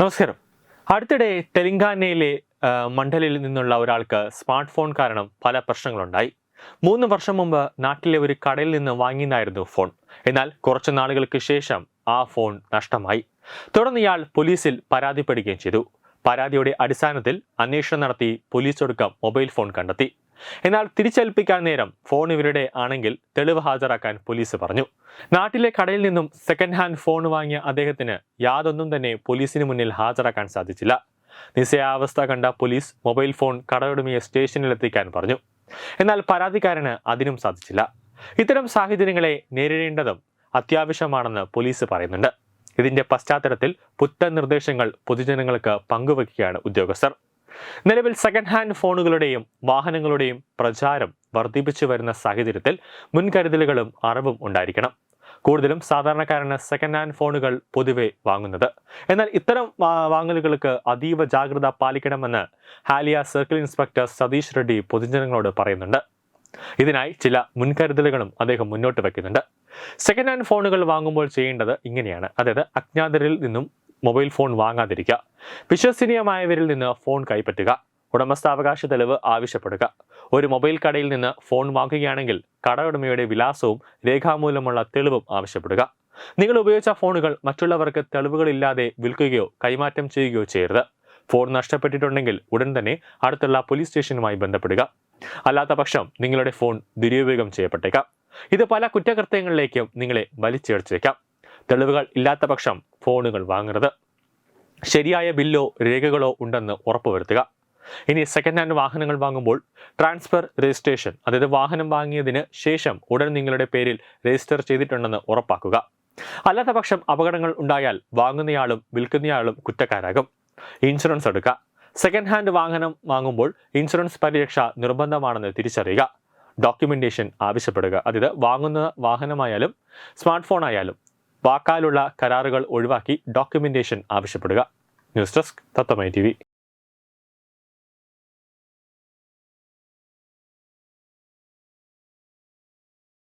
നമസ്കാരം. അടുത്തിടെ തെലങ്കാനയിലെ മണ്ഡലിൽ നിന്നുള്ള ഒരാൾക്ക് സ്മാർട്ട് ഫോൺ കാരണം പല പ്രശ്നങ്ങളുണ്ടായി. മൂന്ന് വർഷം മുമ്പ് നാട്ടിലെ ഒരു കടയിൽ നിന്ന് വാങ്ങിയതായിരുന്നു ഫോൺ. എന്നാൽ കുറച്ചു നാളുകൾക്ക് ശേഷം ആ ഫോൺ നഷ്ടമായി. തുടർന്ന് ഇയാൾ പോലീസിൽ പരാതിപ്പെടുകയും ചെയ്തു. പരാതിയുടെ അടിസ്ഥാനത്തിൽ അന്വേഷണം നടത്തി പോലീസ് ഒടുക്കം മൊബൈൽ ഫോൺ കണ്ടെത്തി. എന്നാൽ തിരിച്ചേൽപ്പിക്കാൻ നേരം ഫോൺ ഇവരുടെ ആണെങ്കിൽ തെളിവ് ഹാജരാക്കാൻ പോലീസ് പറഞ്ഞു. നാട്ടിലെ കടയിൽ നിന്നും സെക്കൻഡ് ഹാൻഡ് ഫോൺ വാങ്ങിയ അദ്ദേഹത്തിന് യാതൊന്നും തന്നെ പോലീസിന് മുന്നിൽ ഹാജരാക്കാൻ സാധിച്ചില്ല. നിസ്സയാവസ്ഥ കണ്ട പോലീസ് മൊബൈൽ ഫോൺ കടയുടമയെ സ്റ്റേഷനിൽ എത്തിക്കാൻ പറഞ്ഞു. എന്നാൽ പരാതിക്കാരന് അതിനും സാധിച്ചില്ല. ഇത്തരം സാഹചര്യങ്ങളെ നേരിടേണ്ടതും അത്യാവശ്യമാണെന്ന് പോലീസ് പറയുന്നുണ്ട്. ഇതിന്റെ പശ്ചാത്തലത്തിൽ പുത്തൻ നിർദ്ദേശങ്ങൾ പൊതുജനങ്ങൾക്ക് പങ്കുവയ്ക്കുകയാണ് ഉദ്യോഗസ്ഥർ. നിലവിൽ സെക്കൻഡ് ഹാൻഡ് ഫോണുകളുടെയും വാഹനങ്ങളുടെയും പ്രചാരം വർദ്ധിപ്പിച്ചു വരുന്ന സാഹചര്യത്തിൽ മുൻകരുതലുകളും അറിവും ഉണ്ടായിരിക്കണം. കൂടുതലും സാധാരണക്കാരന് സെക്കൻഡ് ഹാൻഡ് ഫോണുകൾ പൊതുവെ വാങ്ങുന്നത്. എന്നാൽ ഇത്തരം വാങ്ങലുകൾക്ക് അതീവ ജാഗ്രത പാലിക്കണമെന്ന് ഹാലിയ സർക്കിൾ ഇൻസ്പെക്ടർ സതീഷ് റെഡ്ഡി പൊതുജനങ്ങളോട് പറയുന്നുണ്ട്. ഇതിനായി ചില മുൻകരുതലുകളും അദ്ദേഹം മുന്നോട്ട് വയ്ക്കുന്നുണ്ട്. സെക്കൻഡ് ഹാൻഡ് ഫോണുകൾ വാങ്ങുമ്പോൾ ചെയ്യേണ്ടത് ഇങ്ങനെയാണ്. അതായത് അജ്ഞാതരിൽ നിന്നും മൊബൈൽ ഫോൺ വാങ്ങാതിരിക്കുക. വിശ്വസനീയമായവരിൽ നിന്ന് ഫോൺ കൈപ്പറ്റുക. ഉടമസ്ഥാവകാശ തെളിവ് ആവശ്യപ്പെടുക. ഒരു മൊബൈൽ കടയിൽ നിന്ന് ഫോൺ വാങ്ങുകയാണെങ്കിൽ കട ഉടമയുടെ വിലാസവും രേഖാമൂലമുള്ള തെളിവും ആവശ്യപ്പെടുക. നിങ്ങൾ ഉപയോഗിച്ച ഫോണുകൾ മറ്റുള്ളവർക്ക് തെളിവുകളില്ലാതെ വിൽക്കുകയോ കൈമാറ്റം ചെയ്യുകയോ ചെയ്യരുത്. ഫോൺ നഷ്ടപ്പെട്ടിട്ടുണ്ടെങ്കിൽ ഉടൻ തന്നെ അടുത്തുള്ള പോലീസ് സ്റ്റേഷനുമായി ബന്ധപ്പെടുക. അല്ലാത്ത പക്ഷം നിങ്ങളുടെ ഫോൺ ദുരുപയോഗം ചെയ്യപ്പെട്ടേക്കാം. ഇത് പല കുറ്റകൃത്യങ്ങളിലേക്കും നിങ്ങളെ വലിച്ചേർച്ചേക്കാം തെളിവുകൾ ഇല്ലാത്ത പക്ഷം ഫോണുകൾ വാങ്ങരുത്. ശരിയായ ബില്ലോ രേഖകളോ ഉണ്ടെന്ന് ഉറപ്പുവരുത്തുക. ഇനി സെക്കൻഡ് ഹാൻഡ് വാഹനങ്ങൾ വാങ്ങുമ്പോൾ ട്രാൻസ്ഫർ രജിസ്ട്രേഷൻ അതായത് വാഹനം വാങ്ങിയതിന് ശേഷം ഉടൻ നിങ്ങളുടെ പേരിൽ രജിസ്റ്റർ ചെയ്തിട്ടുണ്ടെന്ന് ഉറപ്പാക്കുക. അല്ലാത്ത പക്ഷം അപകടങ്ങൾ ഉണ്ടായാൽ വാങ്ങുന്നയാളും വിൽക്കുന്നയാളും കുറ്റക്കാരാകും. ഇൻഷുറൻസ് എടുക്കുക. സെക്കൻഡ് ഹാൻഡ് വാഹനം വാങ്ങുമ്പോൾ ഇൻഷുറൻസ് പരിരക്ഷ നിർബന്ധമാണെന്ന് തിരിച്ചറിയുക. ഡോക്യുമെന്റേഷൻ ആവശ്യപ്പെടുക. അതായത് വാങ്ങുന്ന വാഹനമായാലും സ്മാർട്ട് ഫോൺ ആയാലും വാക്കാലുള്ള കരാറുകൾ ഒഴിവാക്കി ഡോക്യുമെന്റേഷൻ ആവശ്യപ്പെടുക. News desk തത്തമൈ T